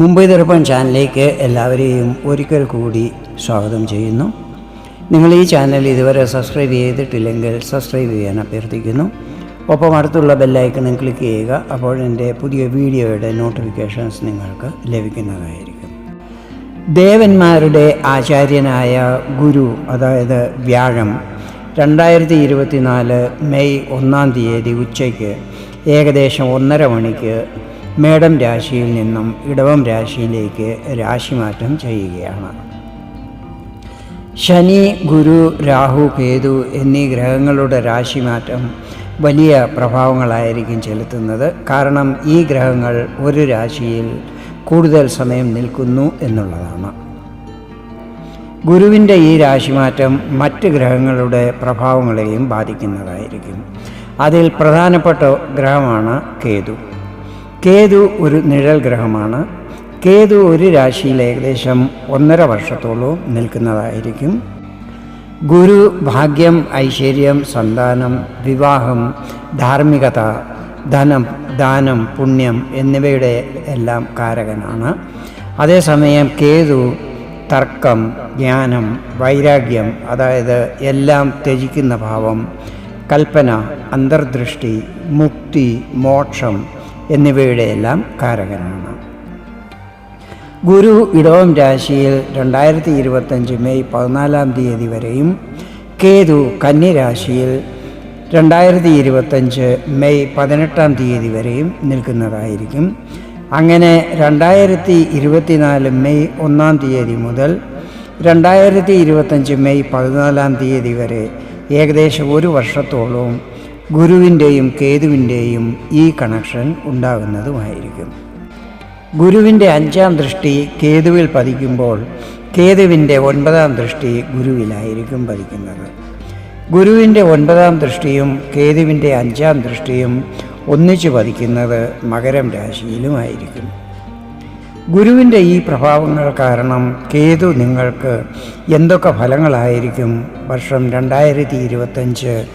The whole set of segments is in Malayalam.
മുംബൈ ദർപ്പൺ ചാനലിലേക്ക് എല്ലാവരെയും ഒരിക്കൽ കൂടി സ്വാഗതം ചെയ്യുന്നു. നിങ്ങൾ ഈ ചാനൽ ഇതുവരെ സബ്സ്ക്രൈബ് ചെയ്തിട്ടില്ലെങ്കിൽ സബ്സ്ക്രൈബ് ചെയ്യാൻ അഭ്യർത്ഥിക്കുന്നു. ഒപ്പം അടുത്തുള്ള ബെല്ലൈക്കണും ക്ലിക്ക് ചെയ്യുക അപ്പോൾ എന്റെ പുതിയ വീഡിയോയുടെ നോട്ടിഫിക്കേഷൻസ് നിങ്ങൾക്ക് ലഭിക്കുന്നതായിരിക്കും. ദേവന്മാരുടെ ആചാര്യനായ ഗുരു അതായത് വ്യാഴം രണ്ടായിരത്തി ഇരുപത്തിനാല് മെയ് ഒന്നാം തീയതി ഉച്ചയ്ക്ക് ഏകദേശം ഒന്നര മണിക്ക് മേടം രാശിയിൽ നിന്നും ഇടവം രാശിയിലേക്ക് രാശിമാറ്റം ചെയ്യുകയാണ്. ശനി ഗുരു രാഹു കേതു എന്നീ ഗ്രഹങ്ങളുടെ രാശിമാറ്റം വലിയ പ്രഭാവങ്ങളായിരിക്കും ചെലുത്തുന്നത്. കാരണം ഈ ഗ്രഹങ്ങൾ ഒരു രാശിയിൽ കൂടുതൽ സമയം നിൽക്കുന്നു എന്നുള്ളതാണ്. ഗുരുവിന്റെ ഈ രാശിമാറ്റം മറ്റ് ഗ്രഹങ്ങളുടെ പ്രഭാവങ്ങളെയും ബാധിക്കുന്നതായിരിക്കും. അതിൽ പ്രധാനപ്പെട്ട ഗ്രഹമാണ് കേതു. കേതു ഒരു നിഴൽ ഗ്രഹമാണ്. കേതു ഒരു രാശിയിൽ ഏകദേശം ഒന്നര വർഷത്തോളം നിൽക്കുന്നതായിരിക്കും. ഗുരു ഭാഗ്യം ഐശ്വര്യം സന്താനം വിവാഹം ധാർമ്മികത ധനം ദാനം പുണ്യം എന്നിവയുടെ എല്ലാം കാരകനാണ്. അതേസമയം കേതു തർക്കം ജ്ഞാനം വൈരാഗ്യം അതായത് എല്ലാം ത്യജിക്കുന്ന ഭാവം കൽപ്പന അന്തർദൃഷ്ടി മുക്തി മോക്ഷം എന്നിവയുടെ എല്ലാം കാരകനാണ്. ഗുരു ഇടവം രാശിയിൽ രണ്ടായിരത്തി ഇരുപത്തഞ്ച് മെയ് പതിനാലാം തീയതി വരെയും കേതു കന്യരാശിയിൽ രണ്ടായിരത്തി ഇരുപത്തഞ്ച് മെയ് പതിനെട്ടാം തീയതി വരെയും നിൽക്കുന്നതായിരിക്കും. അങ്ങനെ രണ്ടായിരത്തി ഇരുപത്തിനാല് മെയ് ഒന്നാം തീയതി മുതൽ രണ്ടായിരത്തി ഇരുപത്തഞ്ച് മെയ് പതിനാലാം തീയതി വരെ ഏകദേശം ഒരു വർഷത്തോളവും ഗുരുവിന്റെയും കേതുവിന്റെയും ഈ കണക്ഷൻ ഉണ്ടാകുന്നതുമായിരിക്കും. ഗുരുവിന്റെ അഞ്ചാം ദൃഷ്ടി കേതുവിൽ പതിക്കുമ്പോൾ കേതുവിന്റെ ഒൻപതാം ദൃഷ്ടി ഗുരുവിലായിരിക്കും പതിക്കുന്നത്. ഗുരുവിന്റെ ഒൻപതാം ദൃഷ്ടിയും കേതുവിന്റെ അഞ്ചാം ദൃഷ്ടിയും ഒന്നിച്ചു പതിക്കുന്നത് മകരം രാശിയിലുമായിരിക്കും. ഗുരുവിന്റെ ഈ പ്രഭാവങ്ങൾ കാരണം കേതു നിങ്ങൾക്ക് എന്തൊക്കെ ഫലങ്ങളായിരിക്കും? വർഷം രണ്ടായിരത്തി ഇരുപത്തഞ്ച്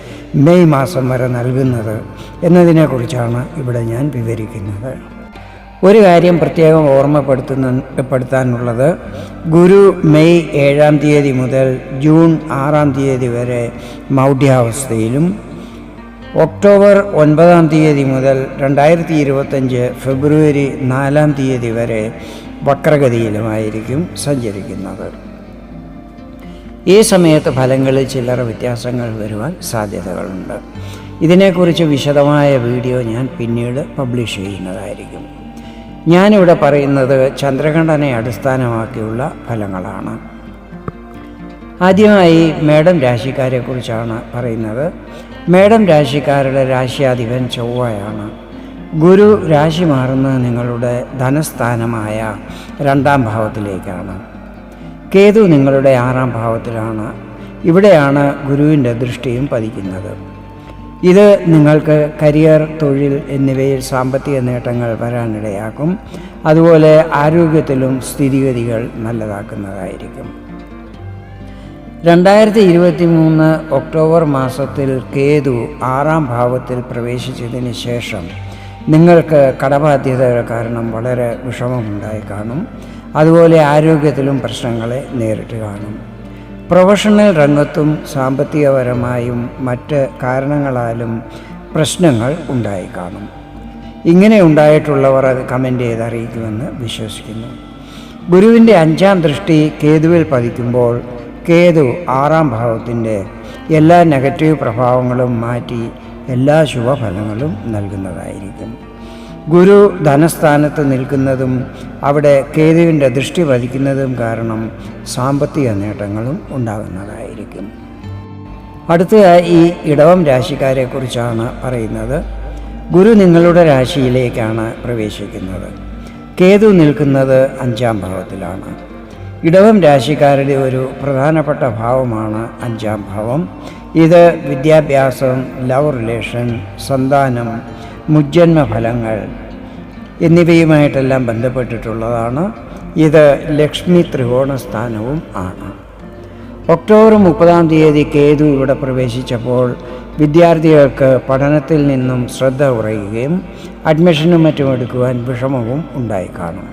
മെയ് മാസം വരെ നൽകുന്നത് എന്നതിനെക്കുറിച്ചാണ് ഇവിടെ ഞാൻ വിവരിക്കുന്നത്. ഒരു കാര്യം പ്രത്യേകം ഓർമ്മപ്പെടുത്തുന്ന പെടുത്താനുള്ളത് ഗുരു മെയ് ഏഴാം തീയതി മുതൽ ജൂൺ ആറാം തീയതി വരെ മൗഢ്യാവസ്ഥയിലും ഒക്ടോബർ ഒൻപതാം തീയതി മുതൽ രണ്ടായിരത്തി ഇരുപത്തഞ്ച് ഫെബ്രുവരി നാലാം തീയതി വരെ വക്രഗതിയിലുമായിരിക്കും സഞ്ചരിക്കുന്നത്. ഈ സമയത്ത് ഫലങ്ങളിൽ ചില്ലറ വ്യത്യാസങ്ങൾ വരുവാൻ സാധ്യതകളുണ്ട്. ഇതിനെക്കുറിച്ച് വിശദമായ വീഡിയോ ഞാൻ പിന്നീട് പബ്ലിഷ് ചെയ്യുന്നതായിരിക്കും. ഞാനിവിടെ പറയുന്നത് ചന്ദ്രകണ്ഠനെ അടിസ്ഥാനമാക്കിയുള്ള ഫലങ്ങളാണ്. ആദ്യമായി മേടം രാശിക്കാരെക്കുറിച്ചാണ് പറയുന്നത്. മേടം രാശിക്കാരുടെ രാശിയാധിപൻ ചൊവ്വയാണ്. ഗുരു രാശി മാറുന്നത് നിങ്ങളുടെ ധനസ്ഥാനമായ രണ്ടാം ഭാവത്തിലേക്കാണ്. കേതു നിങ്ങളുടെ ആറാം ഭാവത്തിലാണ്. ഇവിടെയാണ് ഗുരുവിന്റെ ദൃഷ്ടിയും പതിക്കുന്നത്. ഇത് നിങ്ങൾക്ക് കരിയർ തൊഴിൽ എന്നിവയിൽ സാമ്പത്തിക നേട്ടങ്ങൾ വരാനിടയാക്കും. അതുപോലെ ആരോഗ്യത്തിലും സ്ഥിതിഗതികൾ നല്ലതാക്കുന്നതായിരിക്കും. രണ്ടായിരത്തി ഇരുപത്തി മൂന്ന് ഒക്ടോബർ മാസത്തിൽ കേതു ആറാം ഭാവത്തിൽ പ്രവേശിച്ചതിന് ശേഷം നിങ്ങൾക്ക് കടബാധ്യതകൾ കാരണം വളരെ വിഷമമുണ്ടായി കാണും. അതുപോലെ ആരോഗ്യത്തിലും പ്രശ്നങ്ങളെ നേരിട്ട് കാണും. പ്രൊഫഷണൽ രംഗത്തും സാമ്പത്തികപരമായും മറ്റ് കാരണങ്ങളാലും പ്രശ്നങ്ങൾ ഉണ്ടായി കാണും. ഇങ്ങനെ ഉണ്ടായിട്ടുള്ളവർ അത് കമന്റ് ചെയ്ത് അറിയിക്കുമെന്ന് വിശ്വസിക്കുന്നു. ഗുരുവിന്റെ അഞ്ചാം ദൃഷ്ടി കേതുവിൽ പതിക്കുമ്പോൾ കേതു ആറാം ഭാവത്തിന്റെ എല്ലാ നെഗറ്റീവ് പ്രഭാവങ്ങളും മാറ്റി എല്ലാ ശുഭഫലങ്ങളും നൽകുന്നതായിരിക്കും. ഗുരു ധനസ്ഥാനത്ത് നിൽക്കുന്നതും അവിടെ കേതുവിന്റെ ദൃഷ്ടി പതിക്കുന്നതും കാരണം സാമ്പത്തിക നേട്ടങ്ങളും ഉണ്ടാകുന്നതായിരിക്കും. അടുത്തതായി ഈ ഇടവം രാശിക്കാരെക്കുറിച്ചാണ് പറയുന്നത്. ഗുരു നിങ്ങളുടെ രാശിയിലേക്കാണ് പ്രവേശിക്കുന്നത്. കേതു നിൽക്കുന്നത് അഞ്ചാം ഭാവത്തിലാണ്. ഇടവം രാശിക്കാരുടെ ഒരു പ്രധാനപ്പെട്ട ഭാവമാണ് അഞ്ചാം ഭാവം. ഇത് വിദ്യാഭ്യാസം ലവ് റിലേഷൻ സന്താനം മുജ്ജന്മ ഫലങ്ങൾ എന്നിവയുമായിട്ടെല്ലാം ബന്ധപ്പെട്ടിട്ടുള്ളതാണ്. ഇത് ലക്ഷ്മി ത്രികോണസ്ഥാനവും ആണ്. ഒക്ടോബർ മുപ്പതാം തീയതി കേതു ഇവിടെ പ്രവേശിച്ചപ്പോൾ വിദ്യാർത്ഥികൾക്ക് പഠനത്തിൽ നിന്നും ശ്രദ്ധ കുറയുകയും അഡ്മിഷനും മറ്റും എടുക്കുവാൻ വിഷമവും ഉണ്ടായി കാണും.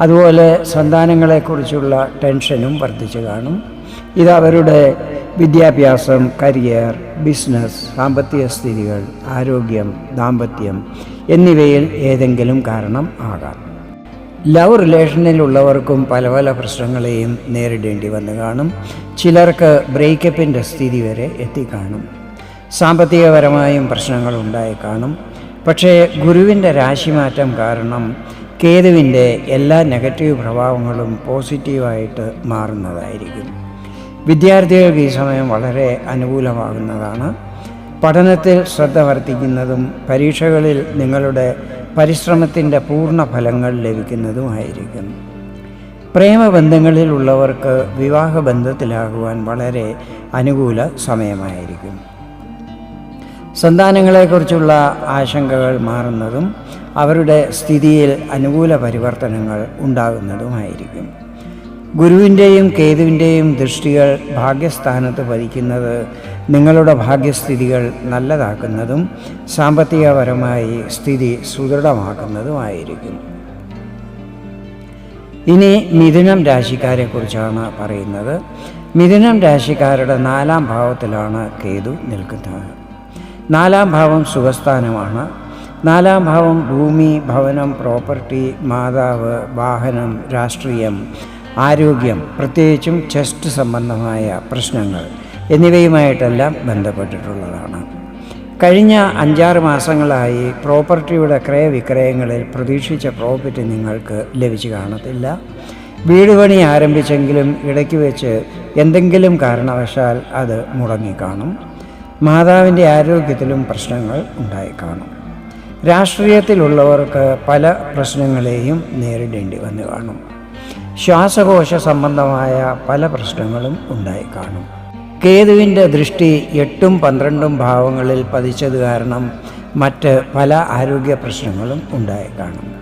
അതുപോലെ സന്താനങ്ങളെക്കുറിച്ചുള്ള ടെൻഷനും വർദ്ധിച്ചു കാണും. ഇത് അവരുടെ വിദ്യാഭ്യാസം കരിയർ ബിസിനസ് സാമ്പത്തിക സ്ഥിതികൾ ആരോഗ്യം ദാമ്പത്യം എന്നിവയിൽ ഏതെങ്കിലും കാരണം ആകാം. ലവ് റിലേഷനിലുള്ളവർക്കും പല പല പ്രശ്നങ്ങളെയും നേരിടേണ്ടി വന്നു കാണും. ചിലർക്ക് ബ്രേക്കപ്പിന്റെ സ്ഥിതി വരെ എത്തിക്കാണും. സാമ്പത്തികപരമായും പ്രശ്നങ്ങൾ ഉണ്ടായി കാണും. പക്ഷേ ഗുരുവിന്റെ രാശിമാറ്റം കാരണം കേതുവിന്റെ എല്ലാ നെഗറ്റീവ് പ്രഭാവങ്ങളും പോസിറ്റീവായിട്ട് മാറുന്നതായിരിക്കും. വിദ്യാർത്ഥികൾക്ക് ഈ സമയം വളരെ അനുകൂലമാകുന്നതാണ്. പഠനത്തിൽ ശ്രദ്ധ വർദ്ധിക്കുന്നതും പരീക്ഷകളിൽ നിങ്ങളുടെ പരിശ്രമത്തിന്റെ പൂർണ ഫലങ്ങൾ ലഭിക്കുന്നതുമായിരിക്കും. പ്രേമബന്ധങ്ങളിലുള്ളവർക്ക് വിവാഹബന്ധത്തിലാകുവാൻ വളരെ അനുകൂല സമയമായിരിക്കും. സന്താനങ്ങളെക്കുറിച്ചുള്ള ആശങ്കകൾ മാറുന്നതും അവരുടെ സ്ഥിതിയിൽ അനുകൂല പരിവർത്തനങ്ങൾ ഉണ്ടാകുന്നതുമായിരിക്കും. ഗുരുവിന്റെയും കേതുവിന്റെയും ദൃഷ്ടികൾ ഭാഗ്യസ്ഥാനത്ത് പതിക്കുന്നത് നിങ്ങളുടെ ഭാഗ്യസ്ഥിതികൾ നല്ലതാക്കുന്നതും സാമ്പത്തികപരമായി സ്ഥിതി സുദൃഢമാക്കുന്നതുമായിരിക്കും. ഇനി മിഥുനം രാശിക്കാരെക്കുറിച്ചാണ് പറയുന്നത്. മിഥുനം രാശിക്കാരുടെ നാലാം ഭാവത്തിലാണ് കേതു നിൽക്കുന്നത്. നാലാം ഭാവം സുഖസ്ഥാനമാണ്. നാലാം ഭാവം ഭൂമി ഭവനം പ്രോപ്പർട്ടി മാതാവ് വാഹനം രാഷ്ട്രീയം ആരോഗ്യം പ്രത്യേകിച്ചും ചെസ്റ്റ് സംബന്ധമായ പ്രശ്നങ്ങൾ എന്നിവയുമായിട്ടെല്ലാം ബന്ധപ്പെട്ടിട്ടുള്ളതാണ്. കഴിഞ്ഞ അഞ്ചാറ് മാസങ്ങളായി പ്രോപ്പർട്ടിയുടെ ക്രയവിക്രയങ്ങളിൽ പ്രതീക്ഷിച്ച പ്രോഫിറ്റ് നിങ്ങൾക്ക് ലഭിച്ചു കാണത്തില്ല. വീട് പണി ആരംഭിച്ചെങ്കിലും ഇടയ്ക്ക് വെച്ച് എന്തെങ്കിലും കാരണവശാൽ അത് മുടങ്ങിക്കാണും. മാതാവിന്റെ ആരോഗ്യത്തിലും പ്രശ്നങ്ങൾ ഉണ്ടായിക്കാണും. രാഷ്ട്രീയത്തിലുള്ളവർക്ക് പല പ്രശ്നങ്ങളെയും നേരിടേണ്ടി വന്നു കാണും. ശ്വാസകോശ സംബന്ധമായ പല പ്രശ്നങ്ങളും ഉണ്ടായി കാണും. കേതുവിന്റെ ദൃഷ്ടി എട്ടും പന്ത്രണ്ടും ഭാവങ്ങളിൽ പതിച്ചത് കാരണം മറ്റ് പല ആരോഗ്യ പ്രശ്നങ്ങളും ഉണ്ടായി കാണും.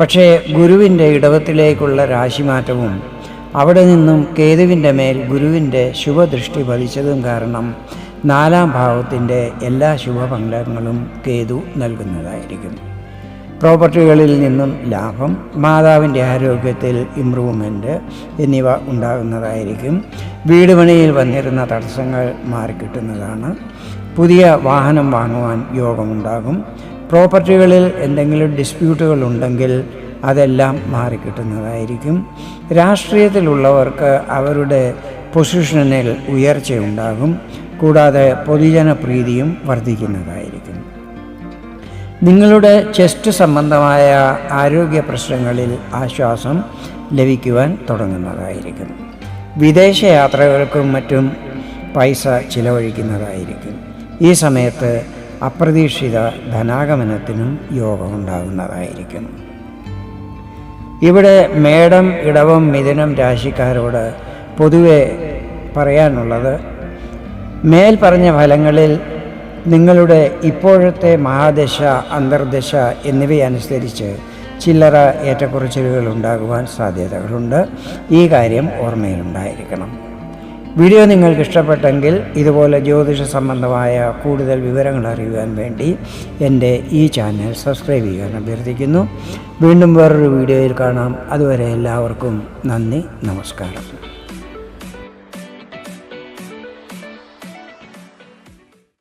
പക്ഷേ ഗുരുവിന്റെ ഇടവത്തിലേക്കുള്ള രാശിമാറ്റവും അവിടെ നിന്നും കേതുവിന്റെ മേൽ ഗുരുവിന്റെ ശുഭദൃഷ്ടി പതിച്ചതും കാരണം നാലാം ഭാവത്തിന്റെ എല്ലാ ശുഭഫലങ്ങളും കേതു നൽകുന്നതായിരിക്കും. പ്രോപ്പർട്ടികളിൽ നിന്നും ലാഭം മാതാവിന്റെ ആരോഗ്യത്തിൽ ഇമ്പ്രൂവ്മെന്റ് എന്നിവ ഉണ്ടാകുന്നതായിരിക്കും. വീട് പണിയിൽ വന്നിരുന്ന തടസ്സങ്ങൾ മാറിക്കിട്ടുന്നതാണ്. പുതിയ വാഹനം വാങ്ങുവാൻ യോഗമുണ്ടാകും. പ്രോപ്പർട്ടികളിൽ എന്തെങ്കിലും ഡിസ്പ്യൂട്ടുകൾ ഉണ്ടെങ്കിൽ അതെല്ലാം മാറിക്കിട്ടുന്നതായിരിക്കും. രാഷ്ട്രീയത്തിലുള്ളവർക്ക് അവരുടെ പൊസിഷനിൽ ഉയർച്ചയുണ്ടാകും. കൂടാതെ പൊതുജന പ്രീതിയും വർദ്ധിക്കുന്നതായിരിക്കും. നിങ്ങളുടെ ചെസ്റ്റ് സംബന്ധമായ ആരോഗ്യ പ്രശ്നങ്ങളിൽ ആശ്വാസം ലഭിക്കുവാൻ തുടങ്ങുന്നതായിരിക്കും. വിദേശ യാത്രകൾക്കും മറ്റും പൈസ ചിലവഴിക്കുന്നതായിരിക്കും. ഈ സമയത്ത് അപ്രതീക്ഷിത ധനാഗമനത്തിനും യോഗമുണ്ടാകുന്നതായിരിക്കും ഇവിടെ മേടം ഇടവം മിഥുനം രാശിക്കാരോട് പൊതുവെ പറയാനുള്ളത് മേൽ പറഞ്ഞ ഫലങ്ങളിൽ നിങ്ങളുടെ ഇപ്പോഴത്തെ മഹാദശ അന്തർദശ എന്നിവയനുസരിച്ച് ചില്ലറ ഏറ്റക്കുറച്ചിലുകൾ ഉണ്ടാകുവാൻ സാധ്യതകളുണ്ട്. ഈ കാര്യം ഓർമ്മയിലുണ്ടായിരിക്കണം. വീഡിയോ നിങ്ങൾക്ക് ഇഷ്ടപ്പെട്ടെങ്കിൽ ഇതുപോലെ ജ്യോതിഷ സംബന്ധമായ കൂടുതൽ വിവരങ്ങൾ അറിയുവാൻ വേണ്ടി എന്റെ ഈ ചാനൽ സബ്സ്ക്രൈബ് ചെയ്യാൻ അഭ്യർത്ഥിക്കുന്നു. വീണ്ടും വേറൊരു വീഡിയോയിൽ കാണാം. അതുവരെ എല്ലാവർക്കും നന്ദി നമസ്കാരം.